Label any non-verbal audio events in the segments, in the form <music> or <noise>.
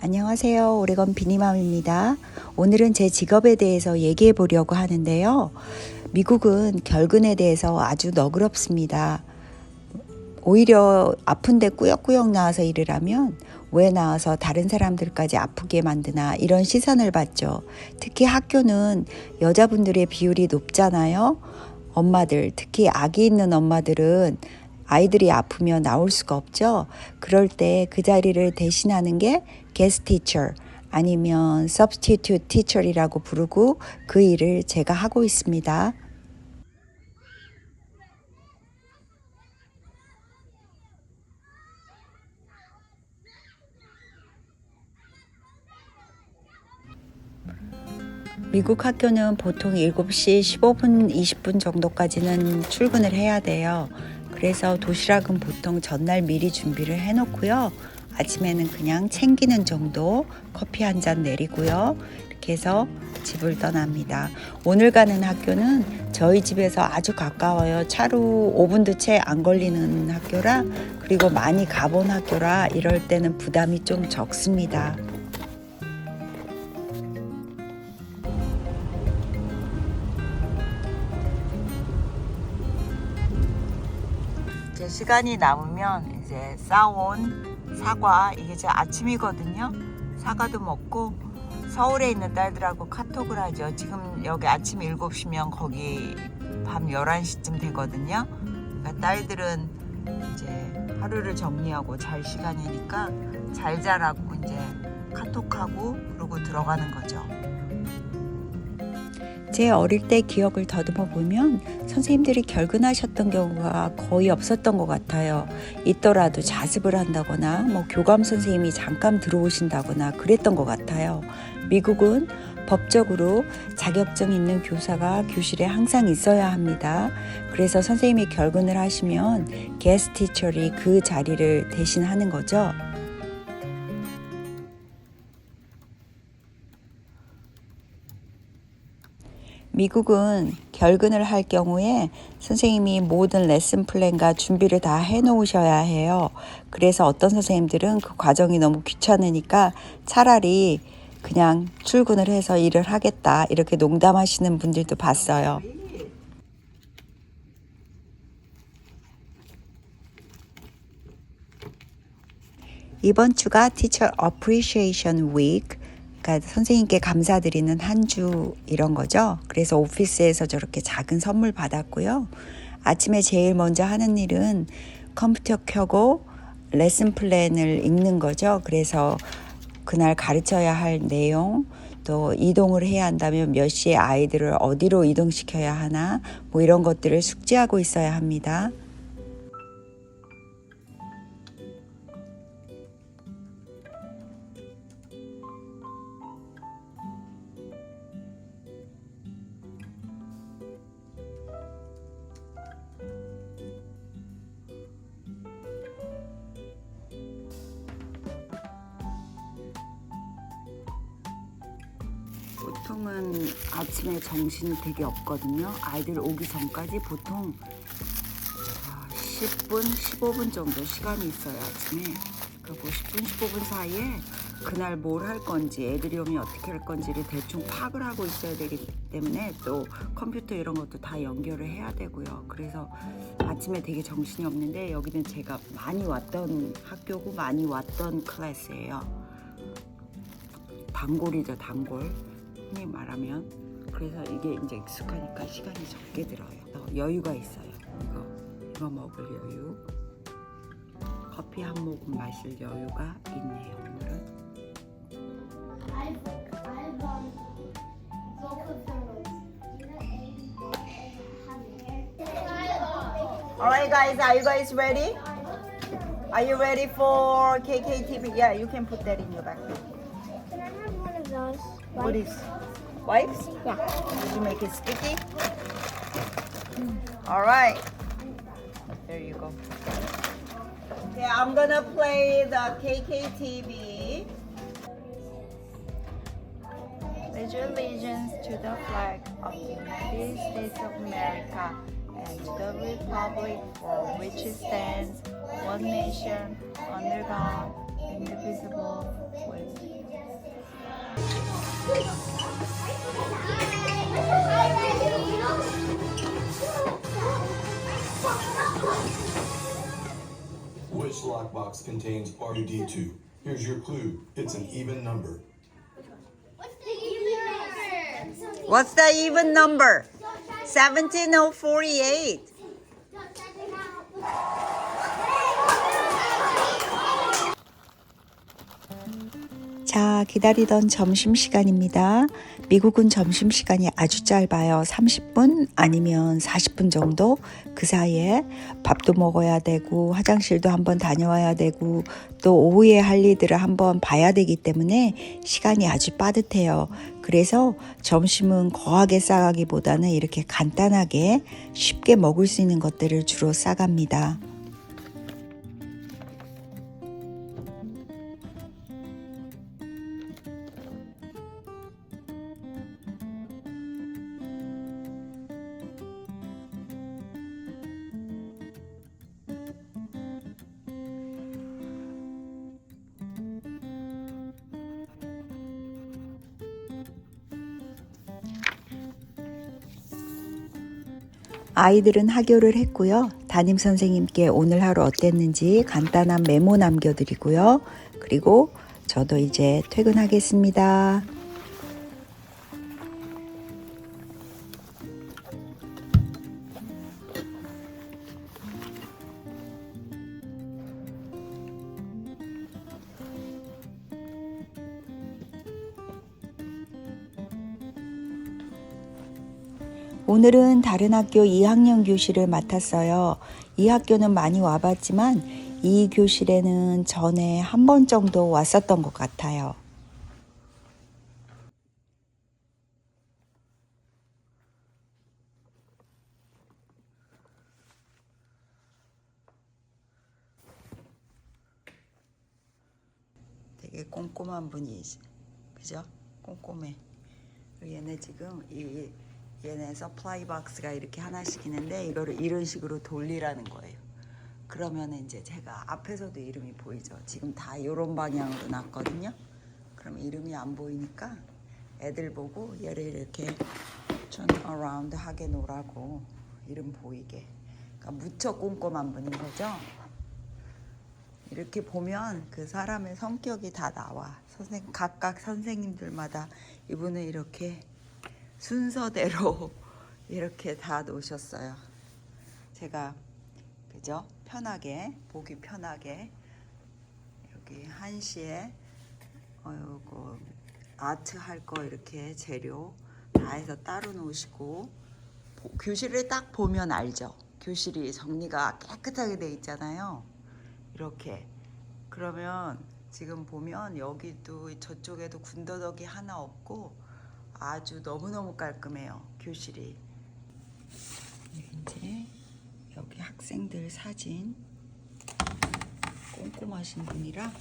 안녕하세요. 오레건 비니맘입니다. 오늘은 제 직업에 대해서 얘기해 보려고 하는데요. 미국은 결근에 대해서 아주 너그럽습니다. 오히려 아픈데 꾸역꾸역 나와서 일을 하면 왜 나와서 다른 사람들까지 아프게 만드나 이런 시선을 받죠. 특히 학교는 여자분들의 비율이 높잖아요. 엄마들, 특히 아기 있는 엄마들은 아이들이 아프면 나올 수가 없죠. 그럴 때 그 자리를 대신하는 게 게스트 티처 아니면 substitute teacher이라고 부르고 그 일을 제가 하고 있습니다. 미국 학교는 보통 7시 15분, 20분 정도까지는 출근을 해야 돼요. 그래서 도시락은 보통 전날 미리 준비를 해놓고요. 아침에는 그냥 챙기는 정도 커피 한 잔 내리고요. 이렇게 해서 집을 떠납니다. 오늘 가는 학교는 저희 집에서 아주 가까워요. 차로 5분도 채 안 걸리는 학교라 그리고 많이 가본 학교라 이럴 때는 부담이 좀 적습니다. 시간이 남으면 이제 싸온 사과 이게 제 아침이거든요. 사과도 먹고 서울에 있는 딸들하고 카톡을 하죠. 지금 여기 아침 7시면 거기 밤 11시쯤 되거든요. 그러니까 딸들은 이제 하루를 정리하고 잘 시간이니까 잘 자라고 이제 카톡하고 그러고 들어가는 거죠. 제 어릴 때 기억을 더듬어 보면 선생님들이 결근하셨던 경우가 거의 없었던 것 같아요. 있더라도 자습을 한다거나 뭐 교감 선생님이 잠깐 들어오신다거나 그랬던 것 같아요. 미국은 법적으로 자격증 있는 교사가 교실에 항상 있어야 합니다. 그래서 선생님이 결근을 하시면 게스트 티처리 그 자리를 대신하는 거죠. 미국은 결근을 할 경우에 선생님이 모든 레슨 플랜과 준비를 다 해놓으셔야 해요. 그래서 어떤 선생님들은 그 과정이 너무 귀찮으니까 차라리 그냥 출근을 해서 일을 하겠다 이렇게 농담하시는 분들도 봤어요. 이번 주가 Teacher Appreciation Week, 그러니까 선생님께 감사드리는 한 주 이런 거죠. 그래서 오피스에서 저렇게 작은 선물 받았고요. 아침에 제일 먼저 하는 일은 컴퓨터 켜고 레슨 플랜을 읽는 거죠. 그래서 그날 가르쳐야 할 내용, 또 이동을 해야 한다면 몇 시에 아이들을 어디로 이동시켜야 하나, 뭐 이런 것들을 숙지하고 있어야 합니다. 보통은 아침에 정신이 되게 없거든요. 아이들 오기 전까지 보통 10분, 15분 정도 시간이 있어요, 아침에. 그리고 10분, 15분 사이에 그날 뭘 할 건지, 애들이 오면 어떻게 할 건지를 대충 파악을 하고 있어야 되기 때문에 또 컴퓨터 이런 것도 다 연결을 해야 되고요. 그래서 아침에 되게 정신이 없는데 여기는 제가 많이 왔던 학교고 많이 왔던 클래스예요. 단골이죠, 단골. 흔히 말하면 그래서 이게 이제 익숙하니까 시간이 적게 들어요. 어, 여유가 있어요. 이거 이거 먹을 여유, 커피 한 모금 마실 여유가 있네요. 오늘은 um. Alright, guys, are you guys ready? Are you ready for KKTV? Yeah, you can put that in your backpack. What is wipes? Yeah. Did you make it sticky? All right. There you go. Okay, I'm gonna play the KKTV. Pledge allegiance to the flag of the United States of America and to the republic for which it stands, one nation, under God, indivisible, with Which lockbox contains RUD2? Here's your clue. It's an even number. What's the even number? What's the even number? 17048. 자, 기다리던 점심시간입니다. 미국은 점심시간이 아주 짧아요. 30분 아니면 40분 정도. 그 사이에 밥도 먹어야 되고, 화장실도 한번 다녀와야 되고, 또 오후에 할 일들을 한번 봐야 되기 때문에 시간이 아주 빠듯해요. 그래서 점심은 거하게 싸가기보다는 이렇게 간단하게 쉽게 먹을 수 있는 것들을 주로 싸갑니다. 아이들은 하교를 했고요. 담임 선생님께 오늘 하루 어땠는지 간단한 메모 남겨드리고요. 그리고 저도 이제 퇴근하겠습니다. 오늘은 다른 학교 2학년 교실을 맡았어요. 이 학교는 많이 와봤지만 이 교실에는 전에 한 번 정도 왔었던 것 같아요. 되게 꼼꼼한 분이 그죠? 꼼꼼해. 얘네 지금 이 얘네 서플라이 박스가 이렇게 하나씩 있는데 이거를 이런 식으로 돌리라는 거예요. 그러면 이제 제가 앞에서도 이름이 보이죠. 지금 다 이런 방향으로 놨거든요. 그럼 이름이 안 보이니까 애들 보고 얘를 이렇게 turn around 하게 놓으라고 이름 보이게. 그러니까 무척 꼼꼼한 분인 거죠. 이렇게 보면 그 사람의 성격이 다 나와. 선생 각각 선생님들마다 이분은 이렇게 순서대로 <laughs> 이렇게 다 놓으셨어요. 제가 그죠? 편하게 보기 편하게 여기 한시에 어 요거 아트 할 거 이렇게 재료 다 해서 따로 놓으시고 보- 교실을 딱 보면 알죠. 교실이 정리가 깨끗하게 돼 있잖아요. 이렇게 그러면 지금 보면 여기도 저쪽에도 군더더기 하나 없고 아주 너무너무 깔끔해요 교실이. 이제 여기 학생들 사진 꼼꼼하신 분이라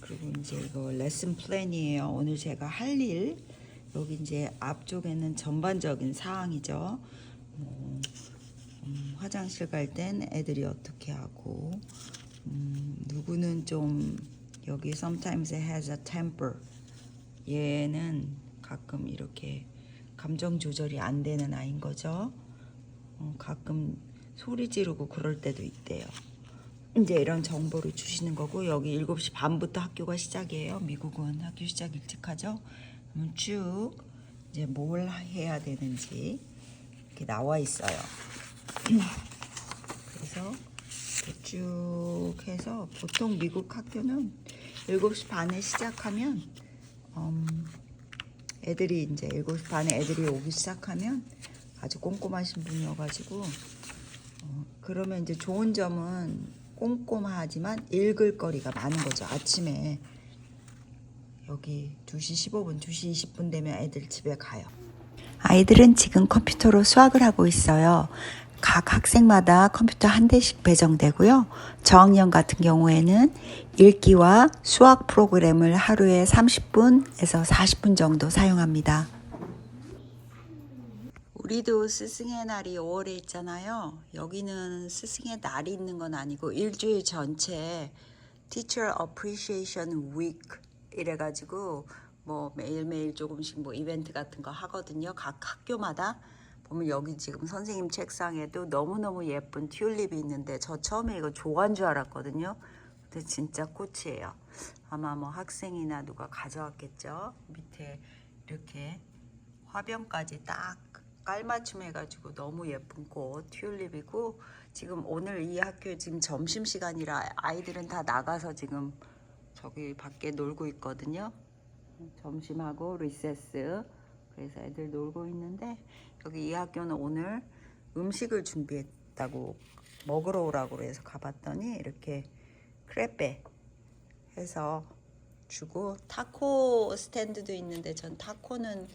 그리고 이제 이거 레슨 플랜이에요. 오늘 제가 할 일 여기 이제 앞쪽에는 전반적인 사항이죠. 뭐, 음, 화장실 갈 땐 애들이 어떻게 하고 음, 누구는 좀 여기 sometimes has a temper. 얘는 가끔 이렇게 감정 조절이 안 되는 아이인 거죠. 어, 가끔 소리 지르고 그럴 때도 있대요. 이제 이런 정보를 주시는 거고 여기 7시 반부터 학교가 시작이에요. 미국은 학교 시작 일찍 하죠. 그러면 쭉 이제 뭘 해야 되는지 이렇게 나와 있어요. <clears throat> 그래서 쭉 해서 보통 미국 학교는 7시 반에 시작하면 음, 애들이 이제 7시 반에 애들이 오기 시작하면 아주 꼼꼼하신 분이어가지고 어, 그러면 이제 좋은 점은 꼼꼼하지만 읽을 거리가 많은 거죠. 아침에 여기 2시 15분 2시 20분 되면 애들 집에 가요. 아이들은 지금 컴퓨터로 수학을 하고 있어요 각 학생마다 컴퓨터 한 대씩 배정되고요. 저학년 같은 경우에는 읽기와 수학 프로그램을 하루에 30분에서 40분 정도 사용합니다. 우리도 스승의 날이 5월에 있잖아요. 여기는 스승의 날이 있는 건 아니고 일주일 전체 Teacher Appreciation Week 이래가지고 뭐 매일매일 조금씩 뭐 이벤트 같은 거 하거든요. 각 학교마다 보면 여기 지금 선생님 책상에도 너무너무 예쁜 튤립이 있는데 저 처음에 이거 조간 줄 알았거든요. 근데 진짜 꽃이에요. 아마 뭐 학생이나 누가 가져왔겠죠. 밑에 이렇게 화병까지 딱 깔맞춤 해가지고 너무 예쁜 꽃 튤립이고 지금 오늘 이 학교 지금 점심 시간이라 아이들은 다 나가서 지금 저기 밖에 놀고 있거든요. 점심하고 리세스 그래서 애들 놀고 있는데 여기 이 학교는 오늘 음식을 준비했다고 먹으러 오라고 그래서 가봤더니 이렇게 크레페 해서 주고 타코 스탠드도 있는데 전 타코는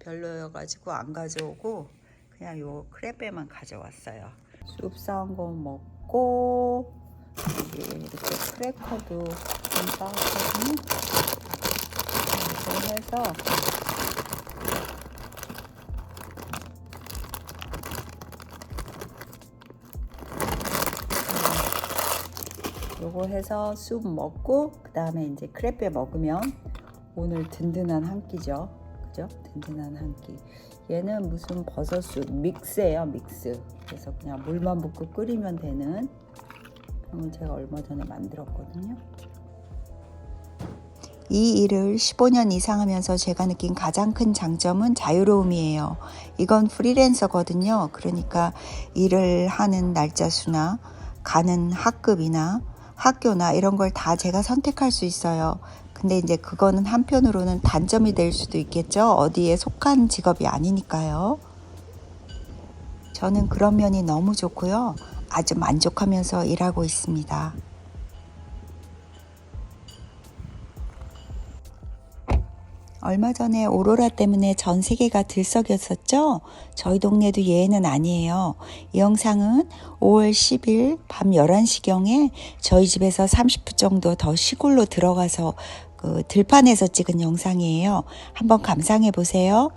별로여가지고 안 가져오고 그냥 요 크레페만 가져왔어요. 숲 싸운 거 먹고 이렇게 크래커도 좀 싸왔거든요. 이렇게 해서 요거 해서 숲 먹고 그 다음에 이제 크레페 먹으면 오늘 든든한 한 끼죠. 그죠? 든든한 한 끼. 얘는 무슨 버섯숲 믹스예요, 믹스. 그래서 그냥 물만 붓고 끓이면 되는 그러면 제가 얼마 전에 만들었거든요. 이 일을 15년 이상 하면서 제가 느낀 가장 큰 장점은 자유로움이에요. 이건 프리랜서거든요. 그러니까 일을 하는 날짜 수나 가는 학급이나 학교나 이런 걸 다 제가 선택할 수 있어요. 근데 이제 그거는 한편으로는 단점이 될 수도 있겠죠. 어디에 속한 직업이 아니니까요. 저는 그런 면이 너무 좋고요. 아주 만족하면서 일하고 있습니다. 얼마 전에 오로라 때문에 전 세계가 들썩였었죠? 저희 동네도 예외는 아니에요. 이 영상은 5월 10일 밤 11시경에 저희 집에서 30분 정도 더 시골로 들어가서 그 들판에서 찍은 영상이에요. 한번 감상해 보세요.